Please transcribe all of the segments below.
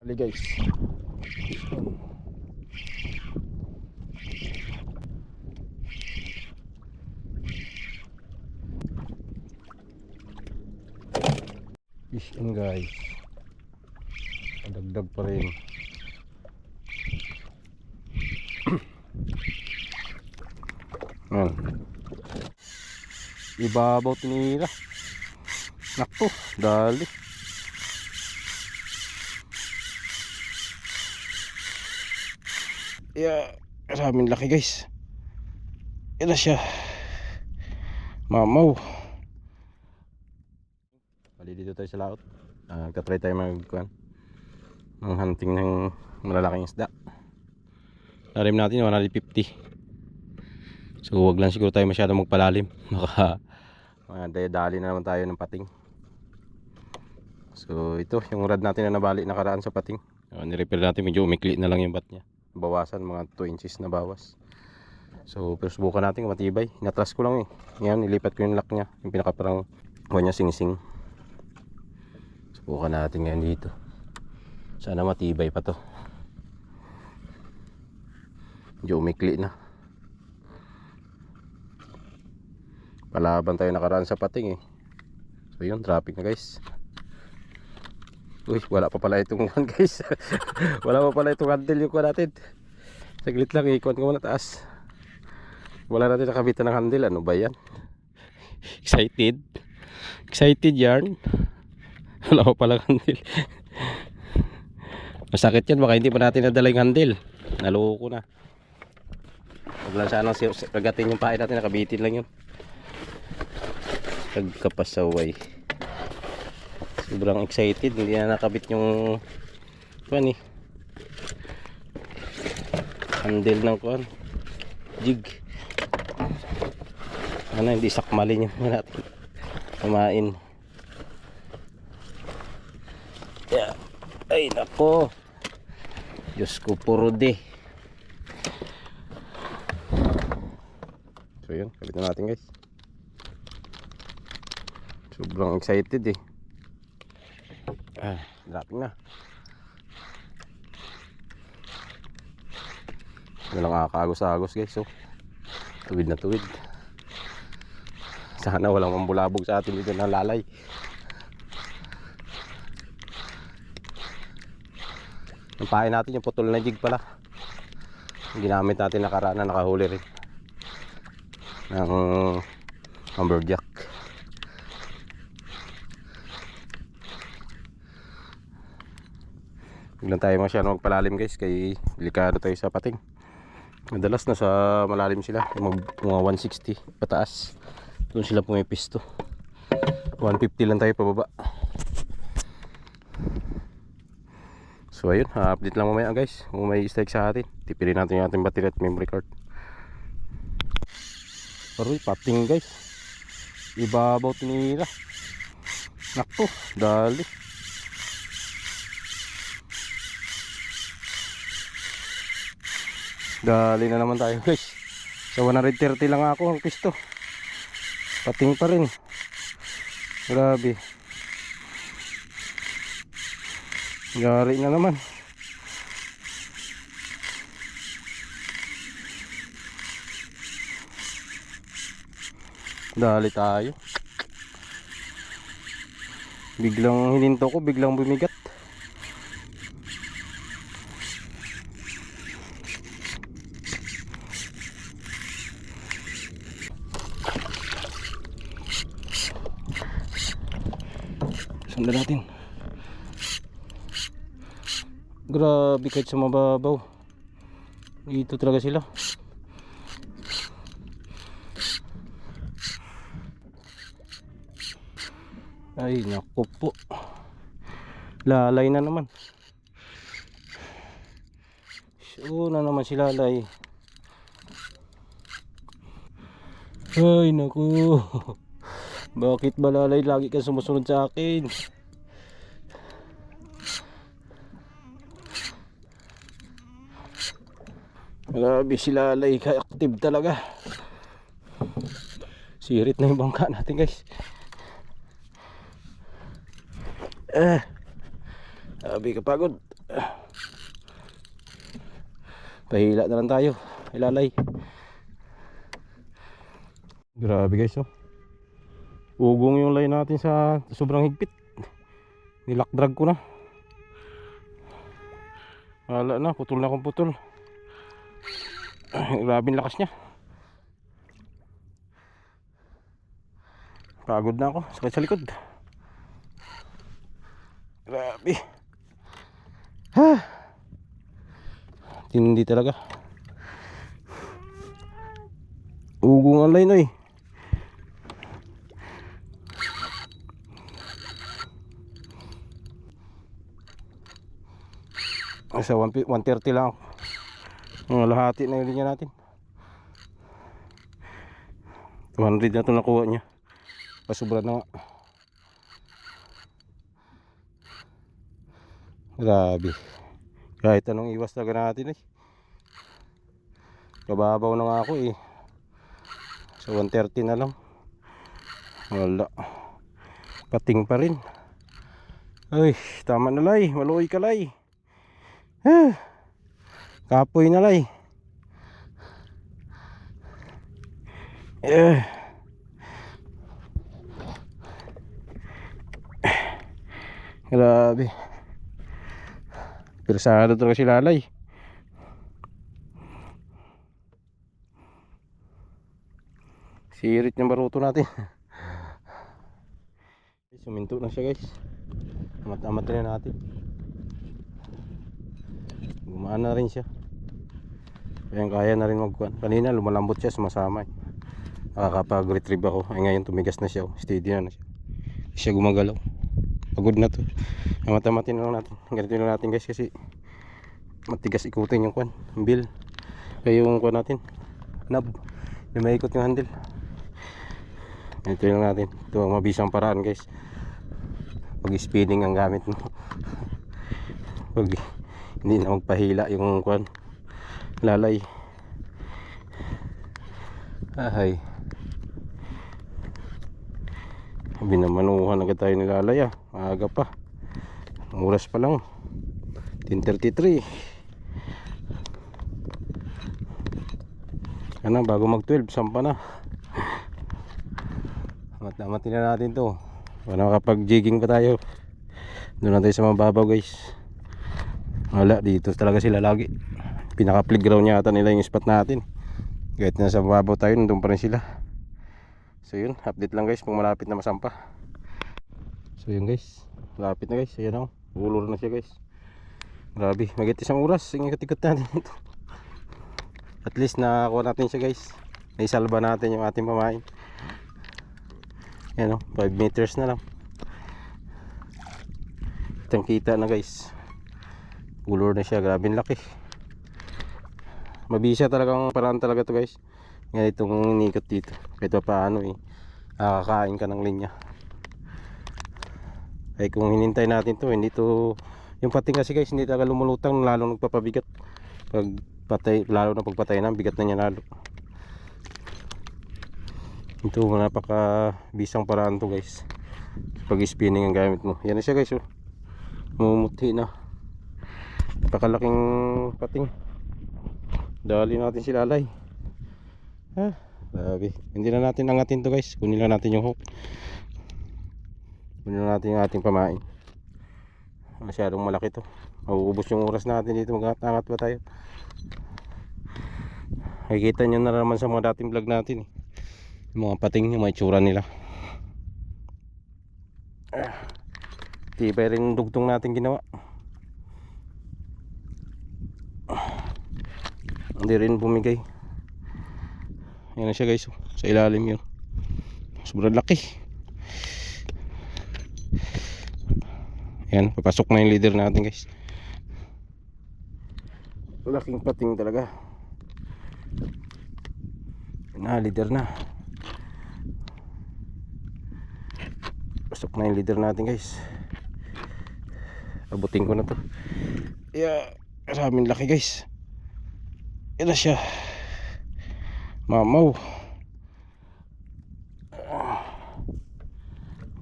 Ali guys. Fish in guys. Dagdag pa rin. Yan. Ibabaw tinira. Nakpo, dali. Yeah, maraming laki guys. Ito siya. Mamaw. Bali dito tayo sa laot. Uh, katry tayo magkuhan. Ng hunting ng malalaking isda. Lalim natin 150. So wag lang siguro tayo masyadong magpalalim. Baka uh, dali na naman tayo ng pating. So ito yung rod natin na nabali nakaraan sa pating. Uh, nirepair natin medyo umikli na lang yung bat niya bawasan mga 2 inches na bawas. So pero subukan natin kung matibay. Natras ko lang eh. Ngayon nilipat ko yung lock nya yung pinaka parang buwan niya sinising. Subukan natin ngayon dito. Sana matibay pa to. Medyo umikli na. Palaban tayo nakaraan sa pating eh. So yun traffic na guys Uy, wala pa pala itong one guys. wala pa pala itong handle yung kuha natin. Saglit lang, ikuan ko muna taas. Wala natin nakabitan ng handle. Ano ba yan? Excited? Excited yarn? Wala pa pala handle. Masakit yan, baka hindi pa natin nadala yung handle. Naloko na. Huwag lang sanang kagatin yung pahay natin, nakabitin lang yun. Nagkapasaway sobrang excited hindi na nakabit yung kuan eh. Handle ng kuan jig. Ano hindi sakmalin yung natin. Kumain. Yeah. ay nako. Diyos ko puro de. So yun. Kabit na natin guys. Sobrang excited eh Ah, dropping na. Ano lang kakagos-agos guys. So, tuwid na tuwid. Sana walang mambulabog sa atin dito na lalay. Pahay natin yung putol na jig pala. Ginamit natin nakaraan na nakahuli rin. Ng lumberjack. Huwag lang tayo masyadong magpalalim guys kay delikado tayo sa pating. Madalas nasa malalim sila, mga 160 pataas. Doon sila pumipisto. 150 lang tayo pababa. So ayun, update lang mamaya guys. Kung may strike sa atin, tipilin natin yung ating battery at memory card. Aroy, pating guys. Ibabaw tinira. Nakpo, dali. Dali na naman tayo guys. Sa 130 lang ako ang pisto. Pating pa rin. Grabe. Gari na naman. Dali tayo. Biglang hininto ko, biglang bumigat. Sundan natin. Kahit sa mababaw. Dito talaga sila. Ay naku po. Lalay na naman. So na naman si lalay. Ay naku. Bakit ba lalay lagi ka sumusunod sa akin? Grabe si lalay ka-active talaga. Sirit na yung bangka natin guys. Eh. Grabe ka pagod. Pahila na lang tayo. Ilalay. Grabe guys oh. Ugong yung line natin sa sobrang higpit. Nilak drag ko na. Wala na, putol na akong putol. Grabe yung lakas niya. Pagod na ako, sakit sa likod. Grabe. Ha. Tindi talaga. Ugong ang line oy. Sa 130 lang ako. Ang lahati na yung natin. 200 na ito nakuha niya. Pasubra na nga. Grabe. Kahit anong iwas talaga natin eh. Kababaw na nga ako eh. So 130 na lang. Wala. Pating pa rin. Ay, tama na lay. Maluoy ka lay. Ah, kapoy na lay. Eh. Grabe. Persado talaga si Lalay. Sirit yung baruto natin. Suminto na siya guys. Amat-amat na natin. Gumaan na rin siya. Kaya kaya na rin magkuhan. Kanina lumalambot siya sumasama. Eh. Nakakapag-retrieve ako. Ay ngayon tumigas na siya. oh. Steady na na siya. Hindi siya gumagalaw. Pagod na to. Amat-amatin na lang natin. Ganito na natin guys kasi matigas ikutin yung kwan. Bill. Kaya yung kwan natin. Knob. Yung maikot yung handle. Ganito lang natin. Ito ang mabisang paraan guys. Pag spinning ang gamit mo. Pag hindi na magpahila yung kwan lalay. Ahay. Binamanuhan agad tayo ni lalay ah. Maaga pa. Oras pa lang. 10.33 ano bago mag 12 sampa na. Amat-amatin na natin to. Para makapag jigging pa tayo. Doon na tayo sa mababaw guys. Wala dito talaga sila lagi pinaka playground yata nila yung spot natin. Kahit nasa mababaw tayo nandun pa rin sila. So yun. Update lang guys kung malapit na masampa. So yun guys. Malapit na guys. Ayan ako ulur na siya guys. Grabe. Magit isang oras. Ang ikot-ikot natin ito. At least nakakuha natin siya guys. Naisalba natin yung ating pamain. Yan o 5 meters na lang. Kitang kita na guys. Ulor na siya. Grabe laki mabisa talagang paraan talaga to guys. Ngayon itong inikot dito. Kahit pa paano eh. Nakakain ka ng linya. Ay kung hinintay natin to hindi to yung pating kasi guys hindi talaga lumulutang lalo nagpapabigat pag patay lalo na pagpatay na bigat na niya lalo. Ito napaka bisang paraan to guys. Pag spinning ang gamit mo. Yan na siya guys oh. Mumuti na. Napakalaking pating dali natin si lalay. Ha? Grabe. Hindi na natin angatin to guys. Kunin lang natin yung hook. Kunin lang natin yung ating pamain. Masyadong malaki to. Mauubos yung oras natin dito. Mag-angat pa tayo? Makikita nyo na naman sa mga dating vlog natin eh. yung mga pating yung mga itsura nila. Ah, tibay rin yung dugtong natin ginawa hindi rin bumigay. Yan na siya guys. Sa ilalim yun. Sobrang laki. Yan papasok na yung leader natin guys. Laking pating talaga. Na leader na. Pasok na yung leader natin guys. Abutin ko na to. Yeah maraming laki guys na siya mamaw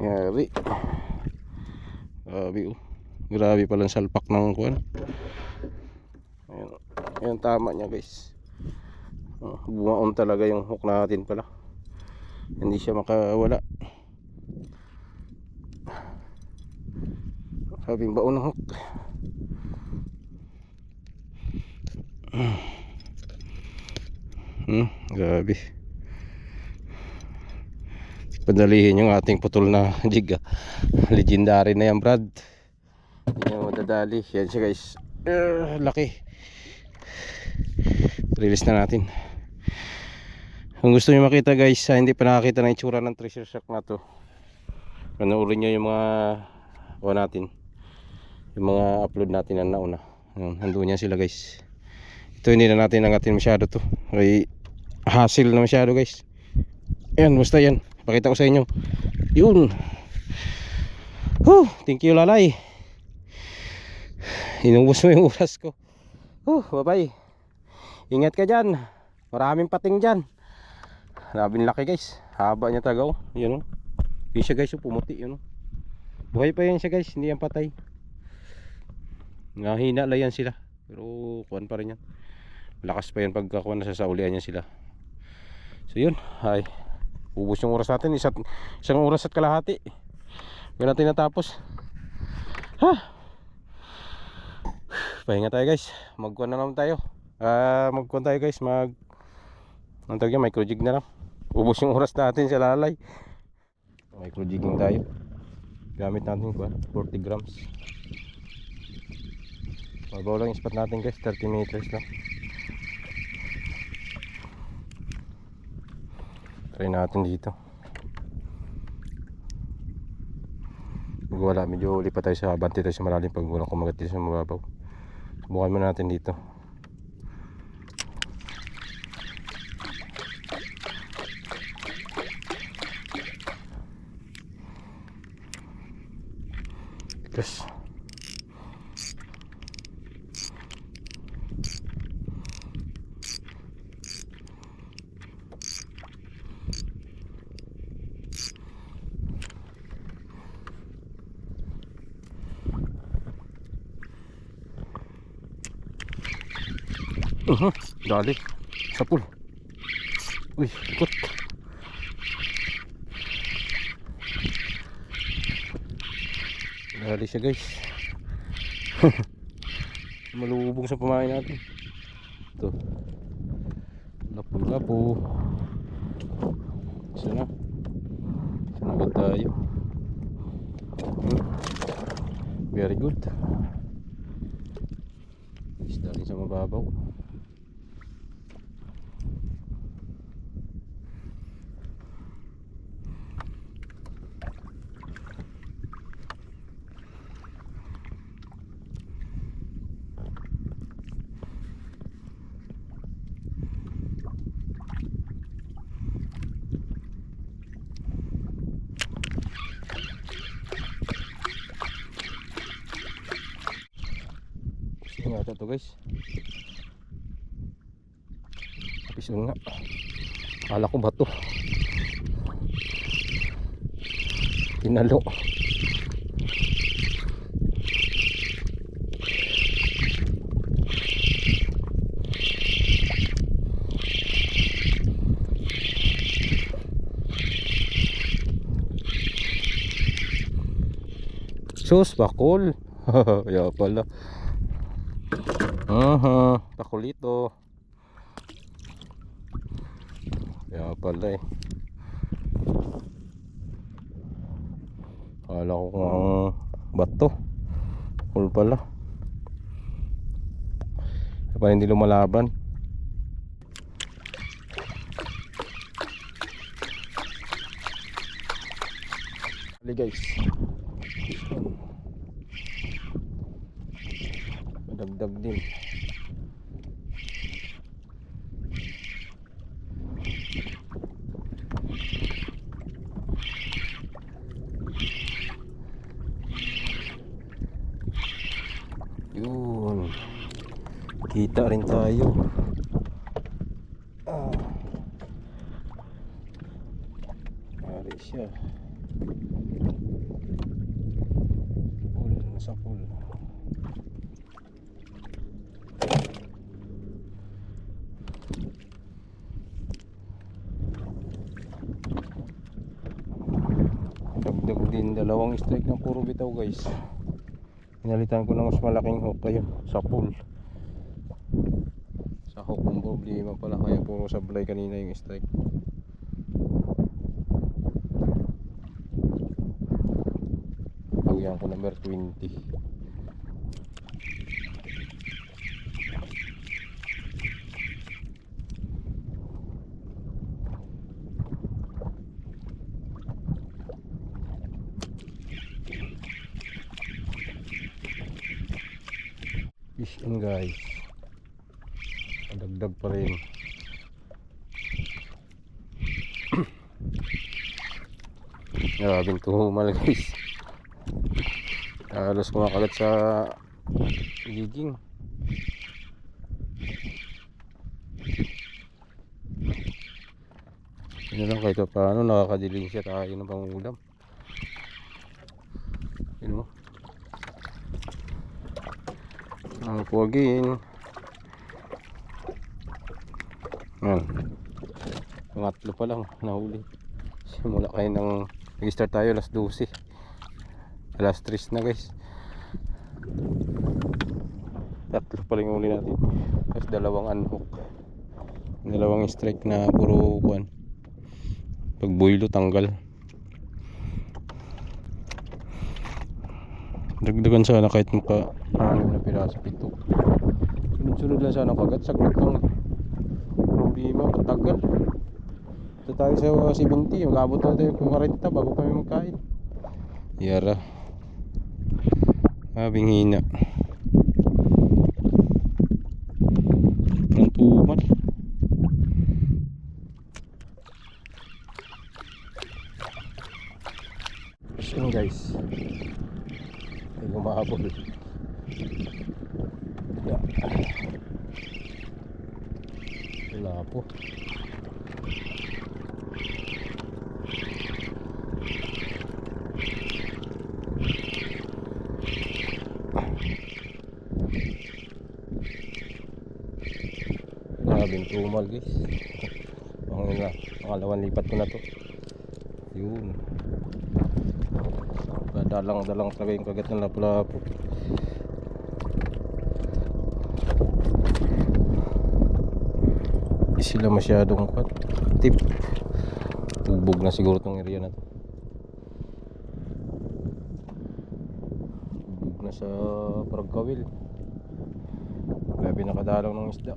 yari grabe oh Grabe palang salpak ng kuwan. Ayun. Ayun tama niya guys. Oh, bumaon talaga yung hook natin pala. Hindi siya makawala. Sabing baon ng hook. Hmm, grabe. Padalihin yung ating putol na jig ah. Legendary na yan Brad. Hindi niya madadali. Yan siya guys. Uh, laki. Release na natin. Kung gusto niyo makita guys, ah, hindi pa nakakita ng itsura ng treasure shack na to. Panoorin niyo yung mga kuha natin. Yung mga upload natin na nauna. Ayun, Nandun yan sila guys. Ito hindi na natin nangatin masyado to. Ay hassle na masyado guys. Ayan, basta yan. Pakita ko sa inyo. Yun. Huh, thank you lalay. Inubos mo yung oras ko. Huh, bye-bye. Ingat ka dyan. Maraming pating dyan. Labing laki guys. Haba niya talaga oh. Yun oh. Yun siya guys, pumuti yun oh. Buhay pa yan siya guys, hindi yan patay. Nahina lang yan sila. Pero kuwan pa rin yan. Malakas pa yan pagka kuwan nasa saulian niya sila. So yun, ay ubos yung oras natin, isang, isang oras at kalahati. Ngayon natin natapos. Ha! Pahinga tayo guys. Magkuhan na naman tayo. Ah, magkuhan tayo guys. Mag Ang tawag yan, micro jig na lang. Ubos yung oras natin sa lalay. Micro jigging tayo. Gamit natin kuhan, 40 grams. Mabaw lang yung spot natin guys, 30 meters lang. Try natin dito. Pag wala, medyo uli tayo sa abante tayo sa malalim pag walang kumagat dito sa mababaw. Subukan mo natin dito. Yes. Uh dali. Sapul. Uy, ikot. Dali siya guys. Malubog sa pamain natin. Ito. Lapu-lapu. Isa na. Isa na ba tayo? Hmm. Very good. Isda rin sa mababaw. Nga ito guys. Piso nga. Kala ko bato. Tinalo. Sus, bakol. ya pala. Aha, pakulito. Kaya pala eh. Kala ko kung bato. Pakul pala. Kaya pala hindi lumalaban. Hali guys. Madagdag din. Yun. Kita rin tayo. Ah. Yari siya. Pool, nasa pool. Dalawang strike ng puro bitaw guys. Pinalitan ko ng mas malaking hook kayo sa pool. Sa hook ang problema pala kaya puro sablay kanina yung strike. Tawyan ko number 20. Fish in guys. Dagdag pa rin. Grabing tuhumal guys. Halos kumakalat sa giging. Yun lang kahit pa paano nakakadiling siya tayo ng pangulam. Yun mo. Ang pugin. Yan. Pangatlo pa lang nahuli. Simula kayo ng nag-start tayo alas 12. Alas 3 na guys. Tatlo pa lang yung huli natin. Tapos dalawang unhook. Dalawang strike na puro kuan. Pag builo tanggal. Dagdagan sana kahit maka anim na piraso pito. Sunod-sunod lang sana kagat. Saglit lang. Problema, matagal. Ito tayo sa 70. Magabot na tayo kung 40 bago kami magkain. Yara. Habing hina. Ang tumal. Yun guys. Ay umabol. Yeah. Wala po. Tumal guys. Ang ina, pangalawang lipat ko na to. Yun. Dalang-dalang talaga yung kagat ng lapu-lapu. Hindi sila masyadong kwat. Tip. Ubog na siguro tong area na to. Ubog na sa Paragkawil. Grabe nakadalaw ng isda.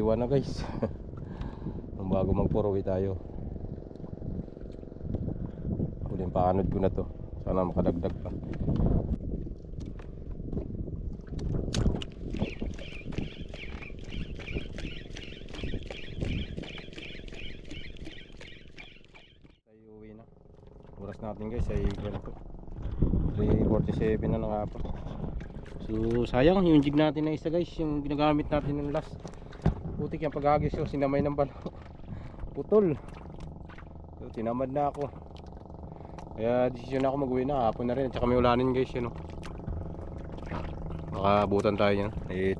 321 na guys. Bago magpurawi tayo. Huling paanod ko na to. Sana makadagdag pa. Tayo uwi na. Oras natin guys ay ganito. 3.47 na nga pa. So sayang yung jig natin na isa guys. Yung ginagamit natin ng last. Putik yung paghagis ko. Sinamay ng balo. Putol. So tinamad na ako. Kaya desisyon na ako mag-uwi na. Hapon na rin. At saka may ulanin guys yun. Oh. Makabutan tayo yan. Eh,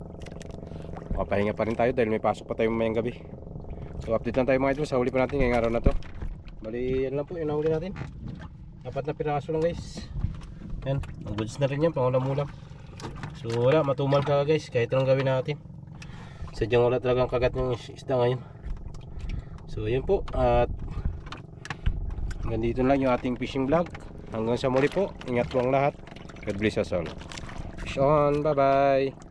makapahinga pa rin tayo dahil may pasok pa tayo mamayang gabi. So update lang tayo mga ito sa huli pa natin ngayong araw na to. Bali yan lang po yung nahuli natin. Apat na piraso lang guys. Yan. Ang goods na rin yan. Pangulam-ulam. So wala. Matumal ka guys. Kahit lang gawin natin. Sadyang wala talagang kagat ng isda ngayon. So yun po. At na lang yung ating fishing vlog. Hanggang sa muli po. Ingat po ang lahat. God bless us all. Fish on. Bye bye.